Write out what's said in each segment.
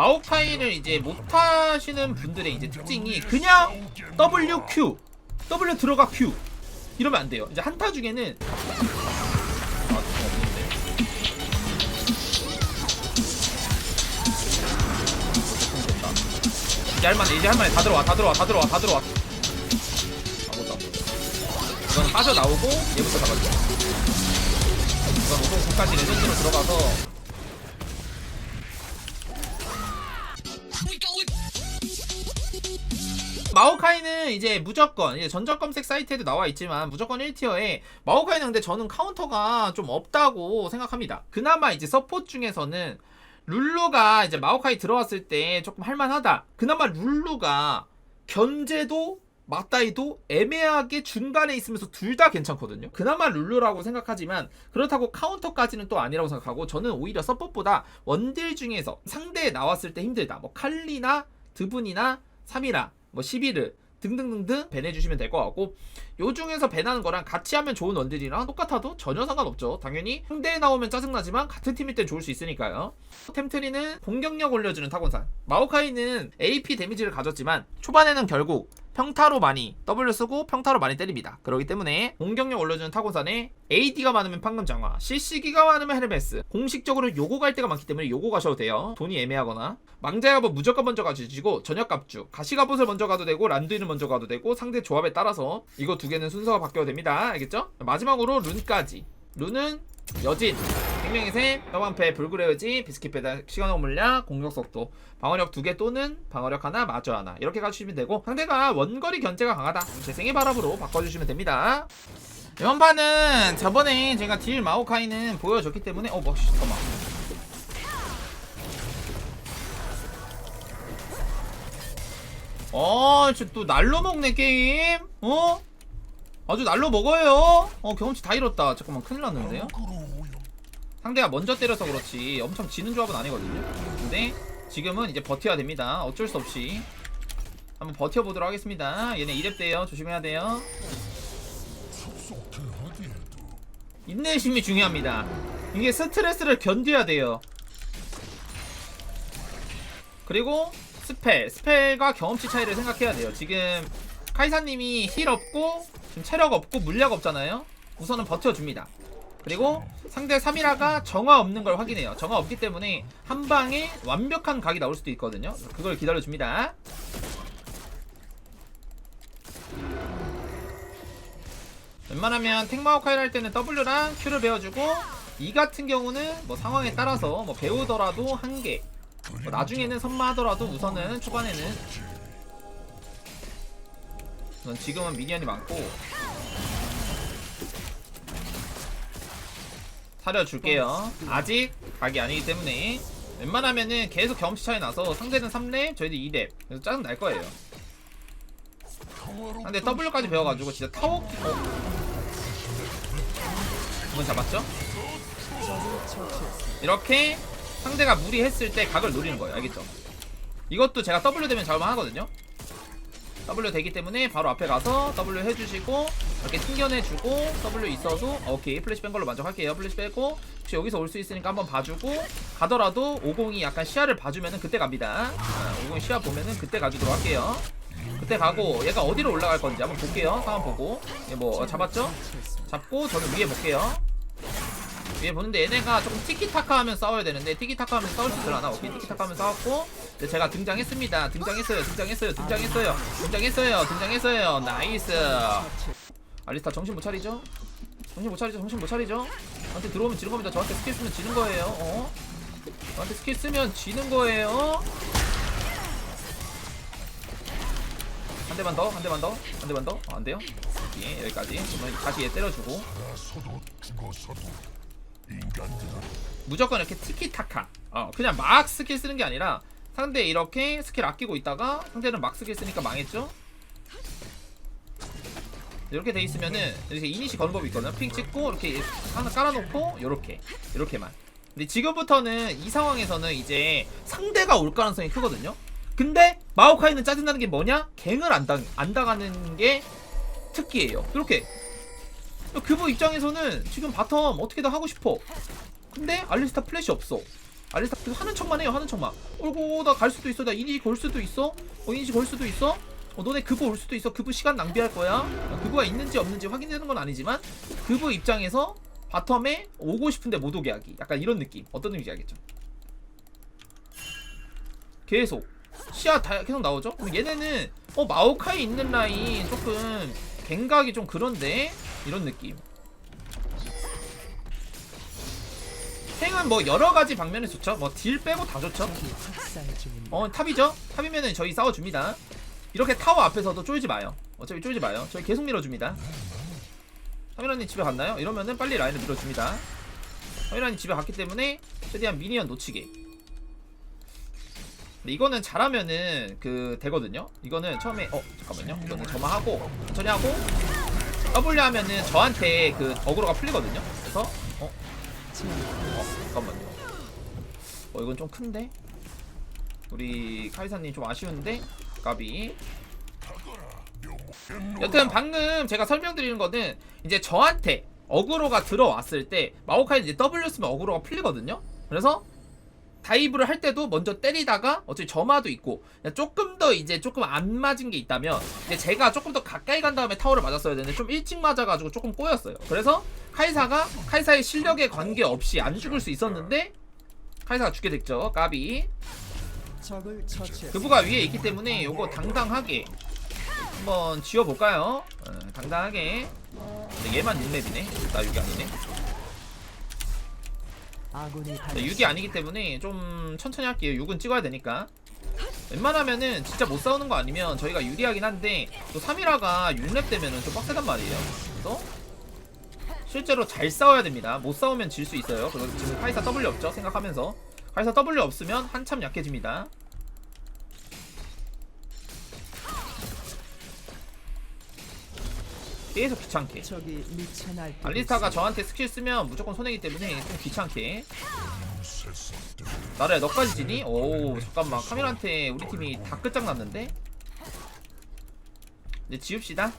마오카이를 이제 못하시는 분들의 이제 특징이 그냥 WQ W 들어가 Q 이러면 안 돼요. 이제 한타 중에는. 이제 할만해, 이제 할만해. 다 들어와, 다 들어와, 다 들어와, 다 들어와. 아무것도 안 보여. 이건 빠져 나오고 얘부터 잡아줘. 이건 509까지 레전드로 들어가서 마오카이는 이제 무조건 이제 전적 검색 사이트에도 나와 있지만 무조건 1티어에 마오카이는 근데 저는 카운터가 좀 없다고 생각합니다. 그나마 이제 서포트 중에서는 룰루가 이제 마오카이 들어왔을 때 조금 할만하다. 그나마 룰루가 견제도 맞다이도 애매하게 중간에 있으면서 둘 다 괜찮거든요. 그나마 룰루라고 생각하지만 그렇다고 카운터까지는 또 아니라고 생각하고 저는 오히려 서폿보다 원딜 중에서 상대에 나왔을 때 힘들다. 뭐 칼리나 드분이나 사미라 뭐 시비르 등등등등 밴해주시면 될 것 같고 요 중에서 밴하는 거랑 같이 하면 좋은 원딜이랑 똑같아도 전혀 상관없죠. 당연히 상대에 나오면 짜증나지만 같은 팀일 땐 좋을 수 있으니까요. 템트리는 공격력 올려주는 타곤산. 마오카이는 AP 데미지를 가졌지만 초반에는 결국 평타로 많이 W 쓰고 평타로 많이 때립니다. 그렇기 때문에 공격력 올려주는 타곤산에 AD가 많으면 판금 장화, CC기가 많으면 헤르메스. 공식적으로 요거 갈 때가 많기 때문에 요거 가셔도 돼요. 돈이 애매하거나 망자야봇 무조건 먼저 가주시고 저녁 갑주, 가시갑옷을 먼저 가도 되고 란두인을 먼저 가도 되고 상대 조합에 따라서 이거 두 개는 순서가 바뀌어도 됩니다. 알겠죠? 마지막으로 룬까지. 룬은 여진, 생명의 샘, 뼈방패, 불구레어지, 비스킷 배달, 시간호 물량, 공격 속도, 방어력 두 개 또는 방어력 하나, 마저 하나 이렇게 가주시면 되고 상대가 원거리 견제가 강하다. 재생의 바람으로 바꿔주시면 됩니다. 이번 판은 저번에 제가 딜 마오카이는 보여줬기 때문에 어, 뭐, 씨, 잠깐만. 어, 저또 날로 먹네 게임. 어? 아주 날로 먹어요. 어, 경험치 다 잃었다. 잠깐만 큰일 났는데요. 상대가 먼저 때려서 그렇지 엄청 지는 조합은 아니거든요. 근데 지금은 이제 버텨야 됩니다. 어쩔 수 없이 한번 버텨보도록 하겠습니다. 얘네 2렙 돼요. 조심해야 돼요. 인내심이 중요합니다. 이게 스트레스를 견뎌야 돼요. 그리고 스펠, 스펠과 경험치 차이를 생각해야 돼요. 지금 카이사님이 힐 없고 지금 체력 없고 물약 없잖아요. 우선은 버텨줍니다. 그리고 상대 3이라가 정화 없는 걸 확인해요. 정화 없기 때문에 한 방에 완벽한 각이 나올 수도 있거든요. 그걸 기다려줍니다. 웬만하면 탱마오카이를 할 때는 W랑 Q를 배워주고 이 같은 경우는 뭐 상황에 따라서 뭐 배우더라도 한 개. 뭐 나중에는 선마하더라도 우선은 초반에는 지금은 미니언이 많고 사려줄게요. 아직 각이 아니기 때문에 웬만하면은 계속 경험치 차이 나서 상대는 3렙, 저희는 2렙. 그래서 짜증 날 거예요. 상대 W까지 배워가지고 진짜 타워 어. 이건 잡았죠? 이렇게 상대가 무리했을 때 각을 노리는 거예요. 알겠죠? 이것도 제가 W 되면 잡을만 하거든요. W 되기 때문에 바로 앞에 가서 W 해주시고 이렇게 튕겨내주고 W 있어도 오케이. 플래시 뺀 걸로 먼저 할게요. 플래시 빼고 혹시 여기서 올 수 있으니까 한번 봐주고 가더라도 50이 약간 시야를 봐주면은 그때 갑니다. 아, 50 시야 보면은 그때 가주도록 할게요. 그때 가고 얘가 어디로 올라갈 건지 한번 볼게요. 상황 보고. 얘뭐 잡았죠? 잡고 저는 위에 볼게요. 위에 보는데 얘네가 조금 티키타카 하면 싸워야 되는데 티키타카 하면 싸울 수 있으려나? 오케이. 티키타카 하면 싸웠고. 네, 제가 등장했습니다. 등장했어요. 등장했어요. 등장했어요. 등장했어요. 등장했어요. 나이스 알리스타 정신 못 차리죠? 정신 못 차리죠 정신 못 차리죠? 저한테 들어오면 지는 겁니다 저한테 스킬 쓰면 지는 거예요 어? 저한테 스킬 쓰면 지는 거예요 한 대만 더, 한 대만 더, 한 대만 더. 어, 안 돼요? 예, 여기까지. 그러면 다시 얘 때려주고. 무조건 이렇게 티키타카. 어, 그냥 막 스킬 쓰는 게 아니라 상대 이렇게 스킬 아끼고 있다가 상대는 막 스킬 쓰니까 망했죠? 이렇게 돼 있으면은 이렇게 이니시 거는 법이 있거든요. 핑 찍고 이렇게 하나 깔아놓고 이렇게 이렇게만. 근데 지금부터는 이 상황에서는 이제 상대가 올 가능성이 크거든요. 근데 마오카이는 짜증나는 게 뭐냐? 갱을 안, 당, 안 당하는 게 특기예요. 이렇게 규보 입장에서는 지금 바텀 어떻게든 하고 싶어. 근데 알리스타 플래시 없어. 알리스타 계속 하는 척만 해요 하는 척만 어이구 나갈 수도 있어 나 이니시 걸 수도 있어 어 이니시 걸 수도 있어 어 너네 그부 올 수도 있어. 그부 시간 낭비할 거야. 어, 그부가 있는지 없는지 확인되는 건 아니지만 그부 입장에서 바텀에 오고 싶은데 못 오게 하기. 약간 이런 느낌. 어떤 느낌인지 알겠죠? 계속. 시야 다 계속 나오죠? 얘네는 어 마오카이 있는 라인 조금 갱각이 좀 그런데? 이런 느낌. 탱은 뭐 여러 가지 방면에 좋죠. 뭐 딜 빼고 다 좋죠. 어 탑이죠. 탑이면은 저희 싸워줍니다. 이렇게 타워 앞에서도 쫄지 마요. 어차피 쫄지 마요. 저희 계속 밀어줍니다. 카미라님 집에 갔나요? 이러면은 빨리 라인을 밀어줍니다. 카미라님 집에 갔기 때문에 최대한 미니언 놓치게. 근데 이거는 잘하면은 그 되거든요. 이거는 처음에 어 잠깐만요. 이거는 저만 하고 천천히 하고 W 하면은 저한테 그 어그로가 풀리거든요. 그래서 어 어, 잠깐만요. 어, 이건 좀 큰데? 우리 카이사님 좀 아쉬운데? 까비. 여튼 방금 제가 설명드리는 거는 이제 저한테 어그로가 들어왔을 때 마오카이 이제 W 쓰면 어그로가 풀리거든요? 그래서 다이브를 할 때도 먼저 때리다가 어차피 점화도 있고 조금 더 이제 조금 안 맞은 게 있다면 이제 제가 조금 더 가까이 간 다음에 타워를 맞았어야 되는데 좀 일찍 맞아가지고 조금 꼬였어요. 그래서 카이사가 카이사의 실력에 관계없이 안 죽을 수 있었는데 카이사가 죽게 됐죠. 까비. 그부가 위에 있기 때문에 요거 당당하게 한번 지워볼까요? 어, 당당하게. 근데 얘만 6렙이네. 나 6이 아니네. 당했습니다. 6이 아니기 때문에 좀 천천히 할게요. 6은 찍어야 되니까. 웬만하면은 진짜 못 싸우는 거 아니면 저희가 유리하긴 한데 또 3이라가 6렙 되면은 좀 빡세단 말이에요. 그래서 실제로 잘 싸워야 됩니다. 못 싸우면 질 수 있어요. 그래서 지금 카이사 W 없죠? 생각하면서 카이사 W 없으면 한참 약해집니다. 계속 귀찮게. 알리스타가 저한테 스킬 쓰면 무조건 손해기 때문에 좀 귀찮게 나라야 너까지 지니? 오 잠깐만 카밀한테 우리 팀이 다 끝장났는데? 이제 지웁시다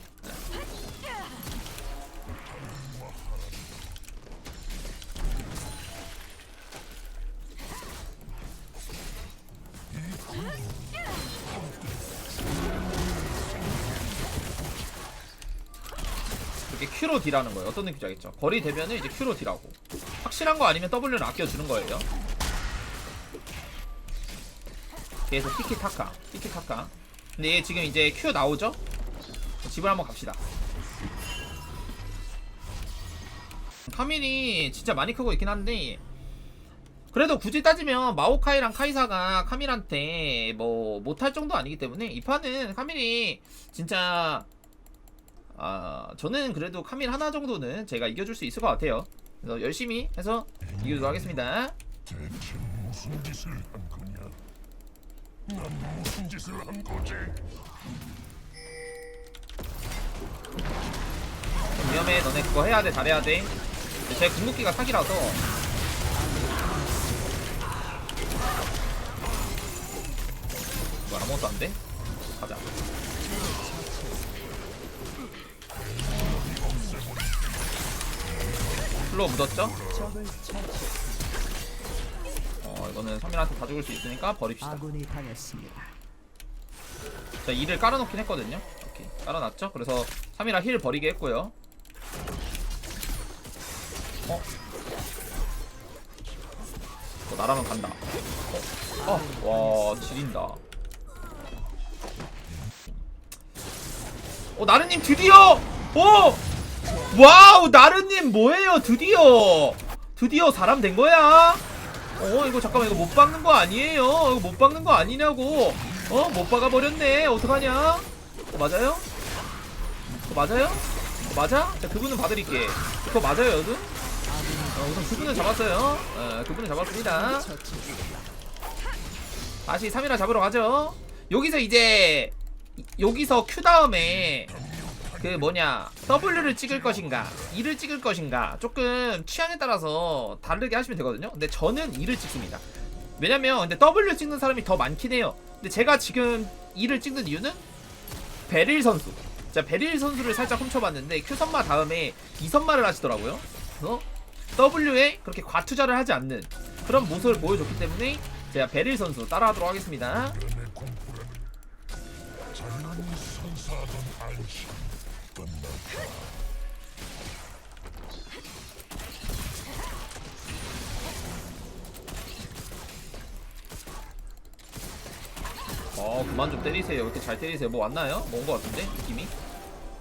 Q로 딜하는 거예요. 어떤 느낌인지 알겠죠? 거리 되면은 이제 Q로 딜하고 확실한 거 아니면 W는 아껴주는 거예요. 계속 티키타카, 티키타카. 근데 얘 지금 이제 Q 나오죠? 집을 한번 갑시다. 카밀이 진짜 많이 크고 있긴 한데 그래도 굳이 따지면 마오카이랑 카이사가 카밀한테 뭐 못할 정도 아니기 때문에 이 판은 카밀이 진짜 아 저는 그래도 카밀 하나 정도는 제가 이겨줄 수 있을 것 같아요. 그래서 열심히 해서 이기도록 하겠습니다. 대체 무슨 짓을 한 거냐? 난 무슨 짓을 한 거지? 좀 위험해. 너네 그거 해야 돼. 잘해야 돼. 근데 제 궁극기가 사기라서. 뭐 아무것도 안 돼? 가자. 플로어 묻었죠? 어 이거는 3일한테 다 죽을 수 있으니까 버립시다. 아군이 당했습니다. 자 2를 깔아놓긴 했거든요 오케이 깔아놨죠 그래서 3이라 힐 버리게 했고요 어? 어 나라면 간다 어? 어? 와 지린다 어 나르님 드디어 오! 와우 나르님 뭐예요 드디어 드디어 사람 된 거야 어 이거 잠깐만 이거 못 박는 거 아니에요 이거 못 박는 거 아니냐고 어? 못 박아 버렸네. 어떡하냐? 어, 맞아요? 어, 맞아요? 어, 맞아? 자, 그분은 봐드릴게. 그거 맞아요, 여러분? 어, 우선 그분은 잡았어요. 어, 그분은 잡았습니다. 다시 3이라 잡으러 가죠. 여기서 이제 이- 여기서 Q 다음에 그 뭐냐 W를 찍을 것인가 2를 찍을 것인가 조금 취향에 따라서 다르게 하시면 되거든요. 근데 저는 2를 찍습니다. 왜냐면 근데 W 찍는 사람이 더 많긴 해요. 근데 제가 지금 2를 찍는 이유는 베릴 선수. 자 베릴 선수를 살짝 훔쳐봤는데 Q 선마 다음에 2선마를 하시더라고요. 그래서 W에 그렇게 과투자를 하지 않는 그런 모습을 보여줬기 때문에 제가 베릴 선수 따라하도록 하겠습니다. 어 그만 좀 때리세요. 왜 이렇게 잘 때리세요. 뭐 왔나요? 뭐 온 거 같은데 느낌이?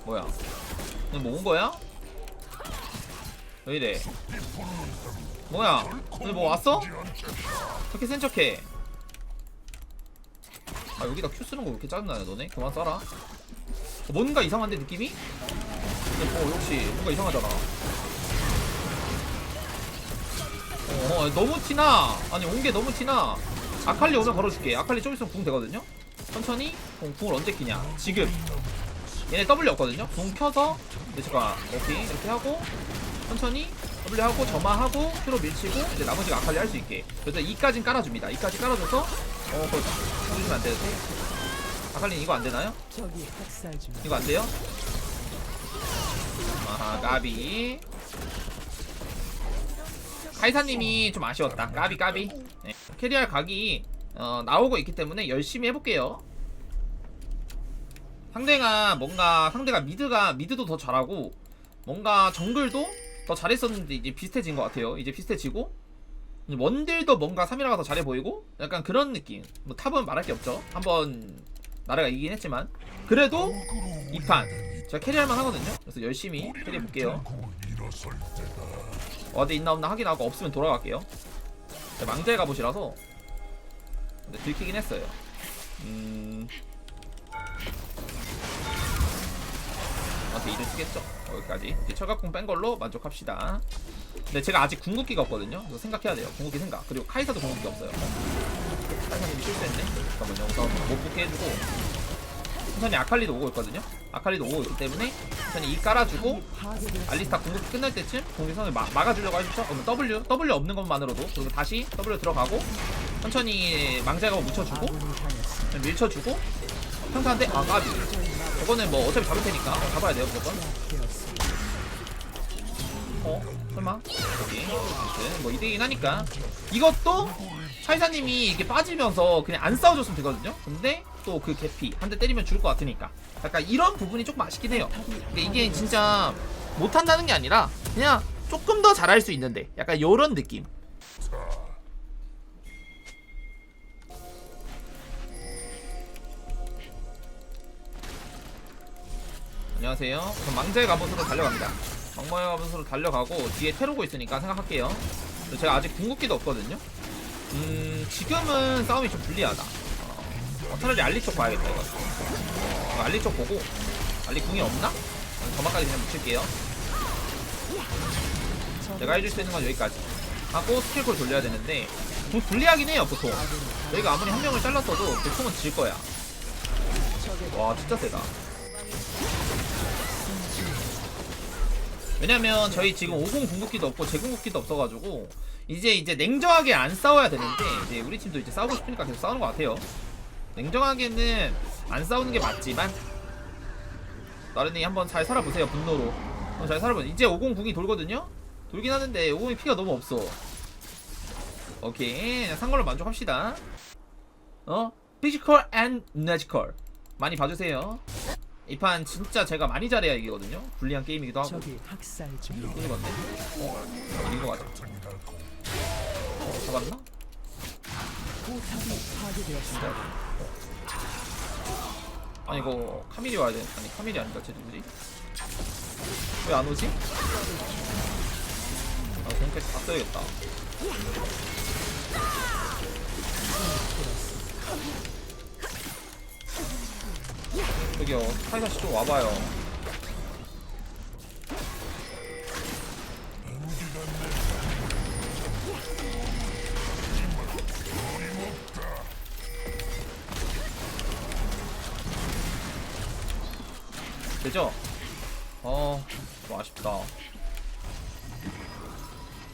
뭐야? 뭐 온 거야? 왜 이래? 뭐야? 오늘 뭐 왔어? 그렇게 센 척해. 아 여기다 큐 쓰는 거 왜 이렇게 짜증나냐 너네? 그만 써라. 어, 뭔가 이상한데 느낌이? 어 역시 뭔가 이상하잖아. 어, 어 너무 티나. 아니 온 게 너무 티나. 아칼리 오면 걸어줄게. 아칼리 좀 있으면 궁 되거든요. 천천히 궁, 궁을 언제 끼냐? 지금. 얘네 W 없거든요. 궁 켜서 이제 잠깐 오케이 이렇게 하고 천천히 W 하고 점화하고 큐로 밀치고 이제 나머지가 아칼리 할 수 있게. 그래서 2까진 깔아줍니다. 2까지 깔아줘서 어 그렇지. 해주시면 안 되는데. 아칼리 이거 안 되나요? 적이 학살 중. 이거 안 돼요? 아하 까비 카이사님이 좀 아쉬웠다 까비 까비 네. 캐리할 각이 어, 나오고 있기 때문에 열심히 해볼게요 상대가 뭔가 상대가 미드가 미드도 더 잘하고 뭔가 정글도 더 잘했었는데 이제 비슷해진 것 같아요 이제 비슷해지고 원딜도 뭔가 3이라가 더 잘해 보이고 약간 그런 느낌 뭐 탑은 말할 게 없죠 한번 나라가 이기긴 했지만 그래도 이판 제가 캐리할만 하거든요. 그래서 열심히 캐리해 볼게요. 고 일어설 때다. 어디 있나 없나 확인하고 없으면 돌아갈게요. 제가 망자의 갑옷이라서. 근데 들키긴 했어요. 음. 저한테 이를 쓰겠죠? 여기까지. 이제 철갑궁 뺀 걸로 만족합시다. 근데 제가 아직 궁극기가 없거든요. 그래서 생각해야 돼요. 궁극기 생각. 그리고 카이사도 궁극기 없어요 카이사님이 실수했네 잠깐만요 우선 못 붙게 해주고 천천히 아칼리도 오고 있거든요 아칼리도 오고 있기 때문에 천천히 이 깔아주고. 알리스타 궁극기 끝날 때쯤 공기선을 막, 막아주려고 하시죠? 그러면 W, W 없는 것만으로도 그리고 다시 W 들어가고 천천히 망자가 묻혀주고. 밀쳐주고 평타한데 아 까비 저거는 뭐 어차피 잡을 테니까 어, 잡아야 돼요 무조건. 어? 설마? 여기 뭐 2대2긴 하니까 이것도 차이사님이 이렇게 빠지면서 그냥 안 싸워줬으면 되거든요. 근데 또 그 개피 한 대 때리면 죽을 것 같으니까. 약간 이런 부분이 조금 아쉽긴 해요. 근데 이게 진짜 못한다는 게 아니라 그냥 조금 더 잘할 수 있는데. 약간 요런 느낌. 안녕하세요. 우선 망자의 갑옷으로 달려갑니다. 망마의 갑옷으로 달려가고 뒤에 테로고 있으니까 생각할게요. 제가 아직 궁극기도 없거든요 음 지금은 싸움이 좀 불리하다. 어, 차라리 알리 쪽 봐야겠다 이거. 이거 알리 쪽 보고. 알리 궁이 없나? 저만까지 그냥 묻힐게요. 제가 해줄 수 있는 건 여기까지. 하고 스킬콜 돌려야 되는데 좀 불리하긴 해요 보통. 저희가 아무리 한 명을 잘랐어도 보통은 질 거야. 와 진짜 세다. 왜냐면 저희 지금 50 궁극기도 없고 제 궁극기도 없어가지고 이제 이제 냉정하게 안 싸워야 되는데 이제 우리 팀도 이제 싸우고 싶으니까 계속 싸우는 것 같아요. 냉정하게는 안 싸우는 게 맞지만 나른이 한번 잘 살아보세요 분노로. 한번 잘 살아보세요 이제 50 궁이 돌거든요? 돌긴 하는데 50이 피가 너무 없어. 오케이 산 걸로 만족합시다. 어? 피지컬 앤 내지컬 많이 봐주세요. 이 판 진짜 제가 많이 잘해야 이기거든요? 불리한 게임이기도 하고. 적이 학살 중. 이건데? 어? 이거 맞아 파괴되었습니다. 아니 이거 카밀이 와야 돼 아니 카밀이 아닌가 쟤 누구지? 왜 안 오지? 아 공패 다 써야겠다 저기요 카이사씨 좀 와봐요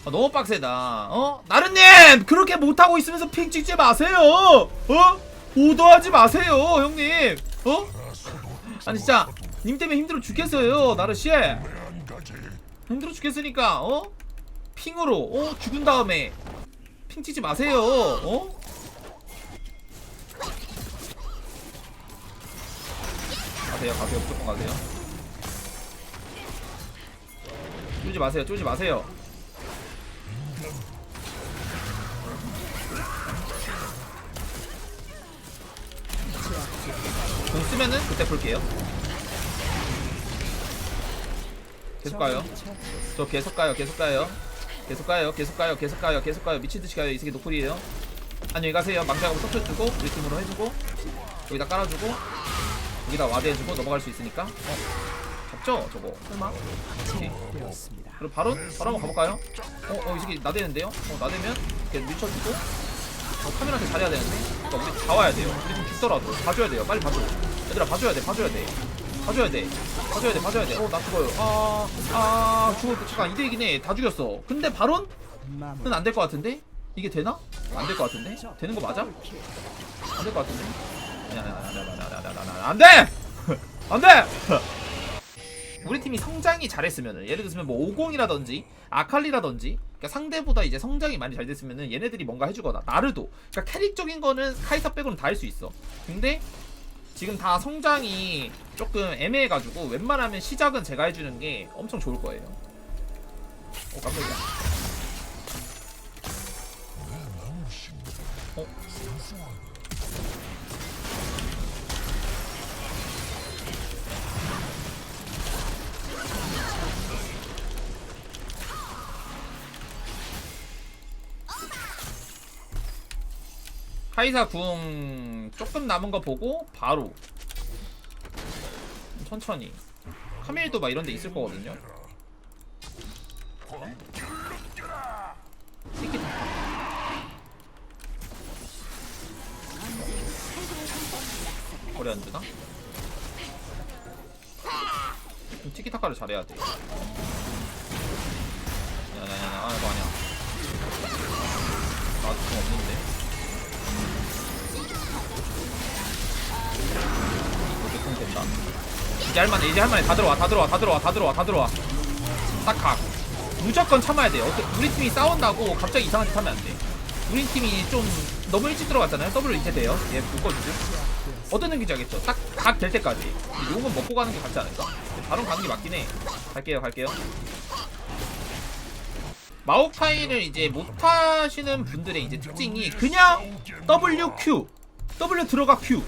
아, 너무 빡세다. 어? 나른님! 그렇게 못하고 있으면서 핑 찍지 마세요! 어? 오더하지 마세요, 형님! 어? 아니, 진짜, 님 때문에 힘들어 죽겠어요, 나르씨! 힘들어 죽겠으니까, 어? 핑으로, 어? 죽은 다음에, 핑 치지 마세요. 어? 가세요, 가세요, 무조건 가세요. 쫄지 마세요, 쫄지 마세요. 쓰면은 그때 볼게요. 계속 가요. 저 계속 가요, 계속 가요. 계속 가요, 계속 가요, 계속 가요, 계속 가요. 미친 듯이 가요. 이 새끼 노플이에요. 안녕히 가세요. 망자하고 섞여주고 우리 팀으로 해주고 여기다 깔아주고 여기다 와드 해주고 넘어갈 수 있으니까. 어, 잡죠, 저거. 설마? 오케이. 그럼 바로 바로 한번 가볼까요? 어, 어, 이 새끼 나대는데요? 어, 나대면 이렇게 밀쳐주고 어, 카메라한테 잘해야 되는데. 그러니까 우리 다 와야 돼요. 우리 좀 죽더라도 봐줘야 돼요. 빨리 봐줘. 얘들아 봐줘야 돼 봐줘야 돼. 봐줘야 돼. 봐줘야 돼 봐줘야 돼어 나 죽어요. 아아 아, 아 죽을 거 잠깐 2대 2네 다 죽였어. 근데 바론은 안 될 것 같은데? 이게 되나? 안 될 것 같은데? 되는 거 맞아? 안 될 것 같은데? 아니야 안돼! 안돼! 우리 팀이 성장이 잘했으면은 예를 들면 뭐 50이라든지 아칼리라든지 그러니까 상대보다 이제 성장이 많이 잘 됐으면은 얘네들이 뭔가 해주거나. 나르도. 그러니까 캐릭적인 거는 카이사 빼고는 다 할 수 있어. 근데 지금 다 성장이 조금 애매해가지고 웬만하면 시작은 제가 해주는 게 엄청 좋을 거예요 어 깜짝이야 어? 카이사 궁 조금 남은 거 보고 바로 천천히. 카밀도 막 이런 데 있을 거거든요. 거리 안? 좀 티키타카를 잘해야 돼. 아니야 아 이거 아니야. 나도 좀 없는데 통 된다. 이제 할만해, 이제 할만해. 다 들어와, 다 들어와, 다 들어와, 다 들어와, 다 들어와. 딱 각. 무조건 참아야 돼요. 어때- 우리 팀이 싸운다고 갑자기 이상한 짓 하면 안 돼. 우리 팀이 좀 너무 일찍 들어갔잖아요. W 이제 돼요. 얘 묶어주죠. 어떤 느낌인지 알겠죠? 딱 각 될 때까지. 요건 먹고 가는 게 같지 않을까? 바로 가는 게 맞긴 해. 갈게요, 갈게요. 마오카이를 이제 못하시는 분들의 이제 특징이 그냥 WQ W 들어가 Q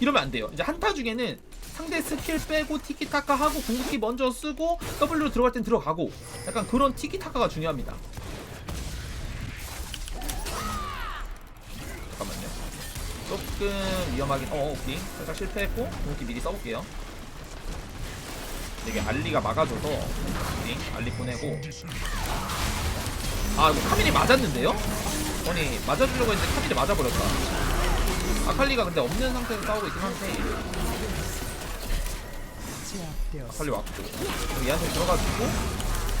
이러면 안 돼요. 이제 한타 중에는 상대 스킬 빼고 티키타카 하고 궁극기 먼저 쓰고 W 들어갈 땐 들어가고 약간 그런 티키타카가 중요합니다. 잠깐만요. 조금 위험하긴. 어, 오케이. 살짝 실패했고 궁극기 미리 써볼게요. 이게 알리가 막아줘서 오케이. 알리 보내고 아 이거 카밀이 맞았는데요? 아니 맞아주려고 했는데 카밀이 맞아버렸다. 아칼리가 근데 없는 상태에서 싸우고 있긴 한데. 아칼리 왔고 그럼 얘한테 들어가지고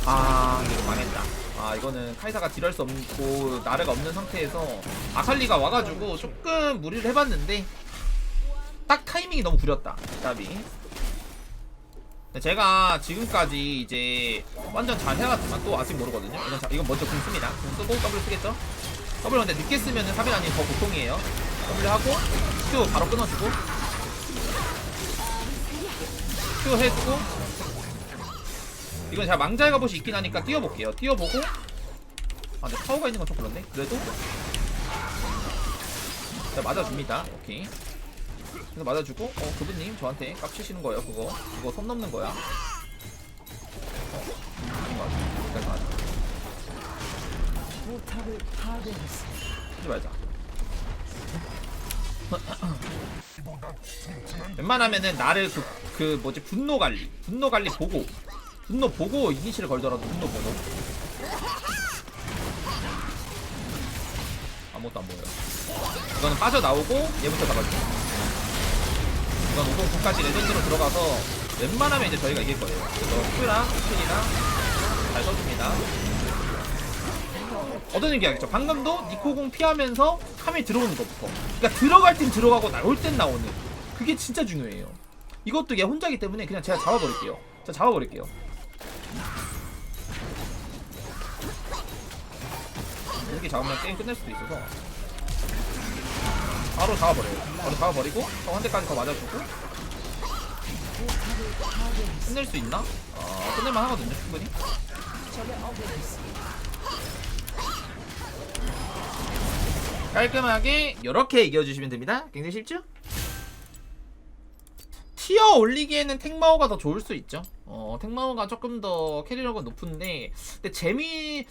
아 이거 망했다. 아 이거는 카이사가 딜할 수 없고 나르가 없는 상태에서 아칼리가 와가지고 조금 무리를 해봤는데 딱 타이밍이 너무 구렸다. 답이. 제가 지금까지 이제 완전 잘 해왔지만 또 아직 모르거든요. 이건, 자- 이건 먼저 궁 씁니다. 궁 쓰고 W 쓰겠죠? W 근데 늦게 쓰면은 사비라님 더 고통이에요. W 하고 Q 바로 끊어주고. Q 해주고. 이건 제가 망자의 갑옷이 있긴 하니까 뛰어볼게요. 뛰어보고. 아 근데 타워가 있는 건 좀 그런데 그래도. 자 맞아줍니다. 오케이. 그래서 맞아주고. 어 그분님 저한테 깝치시는 거예요 그거. 그거 손 넘는 거야. 어것 같아 여기까지 맞아. 하지 말자 웬만하면은 나를 그, 그 뭐지? 분노 관리. 분노 관리 보고. 분노 보고 이니시를 걸더라도 분노 보고. 아무것도 안 보여요. 이거는 빠져나오고 얘부터 잡아줘. 이건 509까지 레전드로 들어가서 웬만하면 이제 저희가 이길 거예요. 그래서 큐랑 스킬이랑 잘 써줍니다 어떤 얘기 하겠죠? 방금도 니코공 피하면서 카밀 들어오는 것부터. 그러니까 들어갈 땐 들어가고 나올 땐 나오는. 그게 진짜 중요해요. 이것도 얘 혼자기 때문에 그냥 제가 잡아버릴게요. 제가 잡아버릴게요. 무기 잡으면 게임 끝낼 수도 있어서 바로 잡아버려요 바로 잡아버리고 저한 대까지 더 맞아주고 끝낼 수 있나? 어 끝낼만 하거든요 충분히 깔끔하게 이렇게 이겨주시면 됩니다. 굉장히 쉽죠? 티어 올리기에는 탱마오가 더 좋을 수 있죠. 어 탱마오가 조금 더 캐리력은 높은데 근데 재미